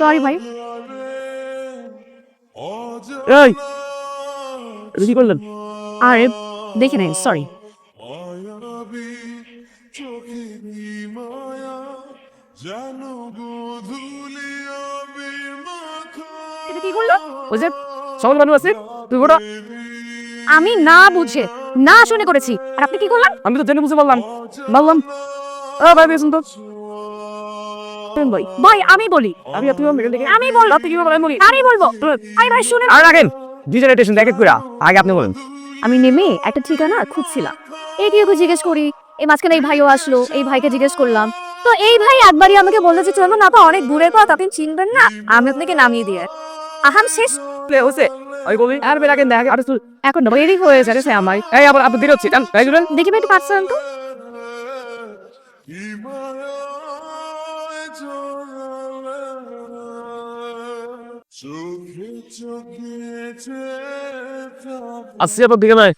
Sorry ভাই। এই কি করলেন? আরে দেখে নেই সরি এটা কি করল? ওই যে সকাল মানুষ আছে তুই ওটা আমি না বুঝে না শুনে করেছি। আর আপনি কি করলেন? আমি তো জেনে বুঝে বললাম। বললাম ও ভাই তো। ভাই ভাই আমি বলি। আমি আপনি আমি বলব আপনি কি বলেন বলি? আমি বলব। ভাই শুনে আর রাখেন। এক করে আগে আপনি বলেন। আমি নেমে একটা ঠিকানা খুঁজছিলাম। এই দিয়ে ওকে জিজ্ঞেস করি এই মাঝখানে এই ভাইও আসলো এই ভাইকে জিজ্ঞেস করলাম। তো এই ভাই একবারই আমাকে বলল যে না তো অনেক দূরের পথ আপনি চিনবেন না? আমি আপনাকে নামিয়ে দিয়ে আহাম শেষ। হচ্ছে। ওই বলি আর বের রাখেন দেখ? আর এখন দেরি হয়ে যাচ্ছে আমার। এই আবার আপনি তাই জুড়েন দেখি একটু পাচ্ছেন তো? আসছি আপনার দিকে নয়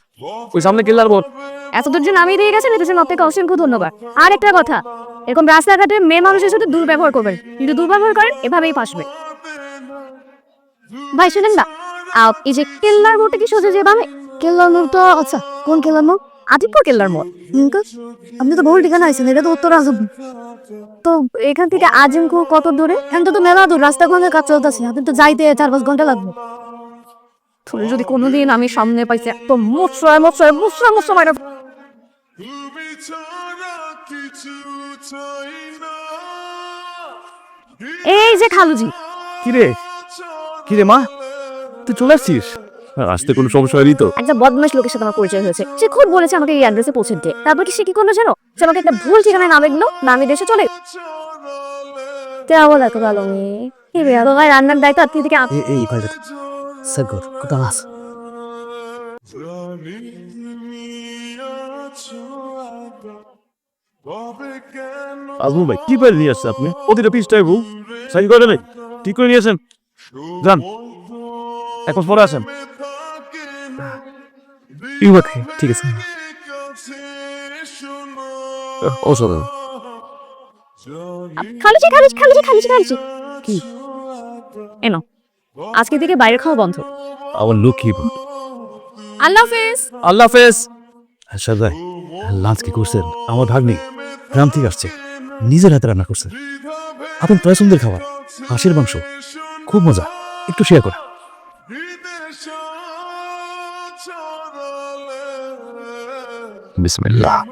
ওই সামনে কিল্লার বোর্ড এত দূর যে নামিয়ে দিয়ে গেছেন এটার জন্য আপনাকে অসংখ্য ধন্যবাদ। আর একটা কথা, এরকম রাস্তাঘাটে মেয়ে মানুষের সাথে দুর্ব্যবহার করবেন যদি দুর্ব্যবহার করেন, এভাবেই ফাঁসবে। ভাই, শুনেন না এই যে কেল্লার মোড়টা কি সোজা যেভাবে কেল্লার মোড় তো আচ্ছা কোন কেল্লার মোড় আদিপুর কেল্লার মোড় আপনি তো ভুল ঠিকানা আছেন এটা তো উত্তর আজম। তো এখান থেকে আজিমপুর কত দূরে? এখান তো মেলা দূর রাস্তা কাজ চলতেছে আপনি তো যাইতে চার পাঁচ ঘণ্টা লাগবে। তুমি যদি কোনোদিন আমি সামনে পাইছি তো মুসরায় মুসরায় মুসরা মুসরা মাইরা এই যে খালুজি। কিরে? কিরে মা? তুই চলে আসছিস? আসতে কোনো সমস্যা হয়নি তো। একটা বদমাশ লোকের সাথে আমার পরিচয় হয়েছে। সে খুব বলেছে আমাকে এই অ্যাড্রেসে পৌঁছে দিতে। তারপর কি সে কি করল জানো? সে আমাকে একটা ভুল ঠিকানায় নামে দিল নামে দেশে চলে লাগো ভালো মেয়ে? কি বেয়া তোমার রান্নার দায়িত্ব আত্মীয় থেকে এই ভাই সাগর কোথা আস। আজমু ভাই কি পারে নিয়ে আসছে আপনি? প্রতিটা পিসটাই ভুল সাইজ করে নেই। ঠিক করে নিয়েছেন? যান। মাস পরে আসেন। থাকে না ঠিক আছে। অসাধারণ জানি খালুজি খালুজি খালুজি খালুজি খালুজি কি? এনো আজকে থেকে বাইরে খাওয়া বন্ধ। আমার লক্ষ্মী আল্লাহ হাফেজ। আল্লাহ হাফেজ। আচ্ছা ভাই লাঞ্চ কি করছেন? আমার ভাগ্নি গ্রাম থেকে আসছে। নিজের হাতে রান্না করছে। আপন পছন্দের খাবার হাঁসের মাংস। খুব মজা। একটু শেয়ার করা বিসমিল্লাহ।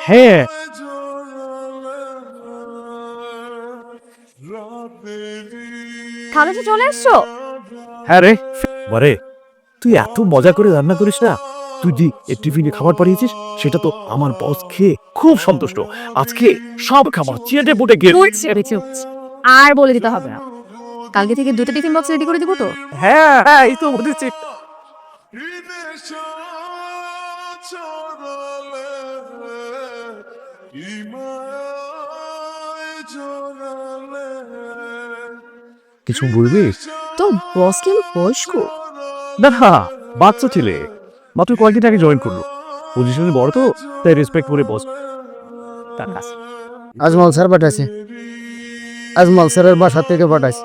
হ্যাঁ। খালুজি চলে এসছো? হ্যাঁ রে। বরে তুই এত মজা করে রান্না করিস না? তুই যে এই টিফিনে খাবার পাঠিয়েছিস সেটা তো আমার বস খেয়ে খুব সন্তুষ্ট। আজকে সব খাবার চেটে পুটে গিয়ে আর বলে দিতে হবে না। কালকে থেকে দুটো টিফিন বক্স রেডি করে দিব তো? হ্যাঁ হ্যাঁ এই তো বলেছি। কিছু বলবি? তো বস কিন্তু বয়স্ক? না বাচ্চা ছেলে। মাত্র কয়েকদিন আগে জয়েন করল। পজিশনে বড় তো তাই রেসপেক্ট করে বস তার কাছে। আজমল স্যার পাঠাইছে। আজমল স্যারের বাসা থেকে পাঠাইছে।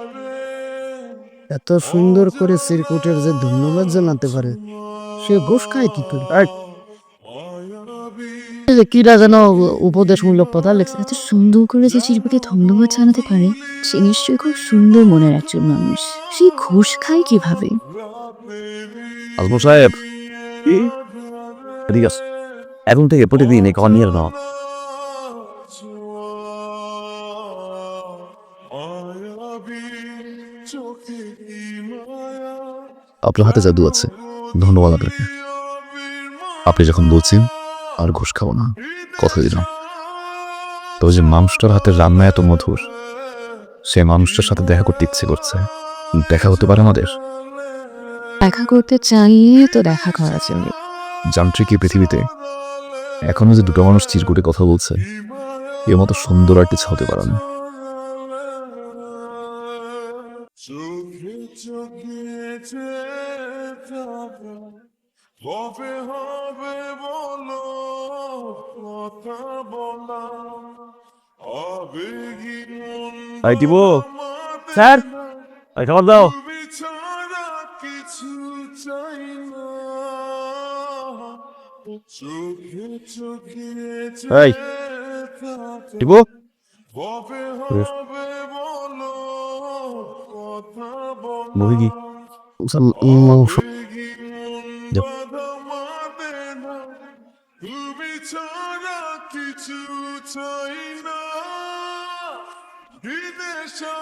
এত সুন্দর করে সিরকুটের যে ধন্যবাদ জানাতে পারে সে ঘুষ খায় কি করে? যে কিরা যেন উপদেশমূলক কথা লিখছে। এত সুন্দর করে যে শিল্পীকে ধন্যবাদ জানাতে পারে সে নিশ্চয়ই খুব সুন্দর মনের একজন মানুষ। সে ঘুষ খায় কীভাবে? আজমল সাহেব এখন থেকে প্রতিদিন এই খাবার নিয়ে আপনার হাতে জাদু আছে। ধন্যবাদ আপনাকে। আপনি যখন বলছেন আর ঘুষ খাব না, কথা দিলাম। তবে যে মানুষটার হাতের রান্না এত মধুর, সে মানুষটার সাথে দেখা করতে ইচ্ছে করছে। দেখা হতে পারে আমাদের? দেখা করতে চাইলে তো দেখা করা যাবে যান্ত্রিক এই পৃথিবীতে এখনও যে দুটো মানুষ চিরকুটে কথা বলছে এর মতো সুন্দর আর কিছু হতে পারে না। কবে হবে বলো কথা বলা আবেগী মন এই দিব স্যার এই খাবার দাও। এই, দিব কি মাংস। তুমি ছাড়া কিছু চাই না বিদেশা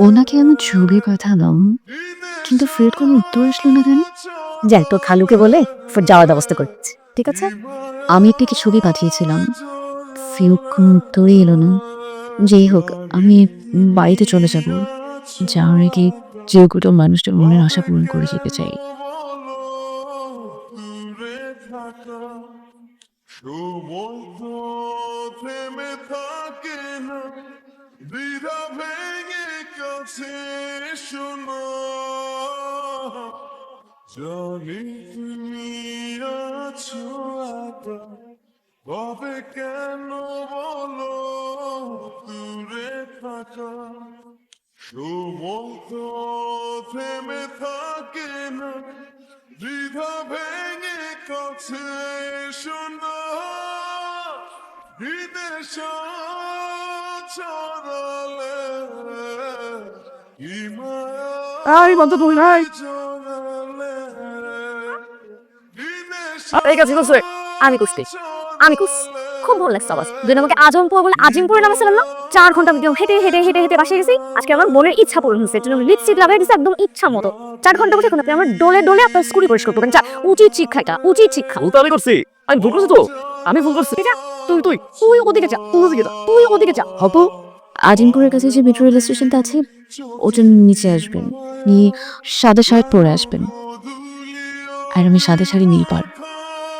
ওনাকে আমি ছবি পাঠালাম কিন্তু ফের কোনো উত্তর আসলো না কেন? যাই তোর খালুকে বলে ফের যাওয়ার ব্যবস্থা করছি ঠিক আছে? আমি একটি ছবি পাঠিয়েছিলাম। ফের কোনো উত্তরই এলো না। যেই হোক আমি বাড়িতে চলে যাব। যাওয়ার আগে যে কোনো মানুষটার মনের আশা পূরণ করে যেতে চাই। দূরে সময় থেমে থাকে না ভেঙে কাছে শোনো জানি তুমি আছো তবে কেন বলো দূরে থাকা? সময় তো থেমে থাকে না, দ্বিধা ভেঙে কাছে শোনা। বিদেশ তুমি নাই জড়ালে বিদেশ এই কাছে করছে? আমি কুস্তি। আমি কুস খুব ভালো লাগছে আওয়াজ। দুই আমাকে আজমপুর বলে আজিমপুরে নামাছিলাম না? চার ঘণ্টা আমি হেঁটে হেঁটে হেঁটে হেঁটে বাসে গেছি। আজকে আমার মনের ইচ্ছা পূরণ হয়েছে। জন্য লিপস্টিক লাগাই দিয়েছে একদম ইচ্ছা মতো। চার ঘণ্টা বসে আপনি আমার ডোলে ডোলে আপনার স্কুটি পরিষ্কার করবেন। যা উচিত শিক্ষা এটা উচিত শিক্ষা। তো আমি করছি। আমি ভুল করছি তো? আমি ভুল করছি। তুই তুই তুই ওদিকে যা তুই ওদিকে যা তুই ওদিকে যা। হব আজিমপুরের কাছে যে মেট্রো রেল স্টেশনটা আছে ওটার নিচে আসবেন। নিয়ে সাদা শার্ট পরে আসবেন। আর আমি সাদা শাড়ি নীল পার।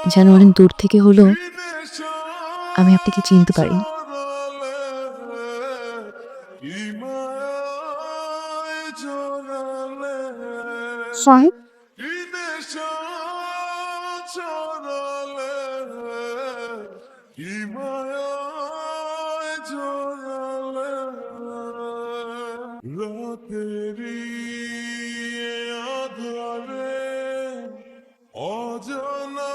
যেন অনেক দূর থেকে হলো আমি আপনাকে চিনতে পারি। সাহেব? রাতেরি আধারে অজানা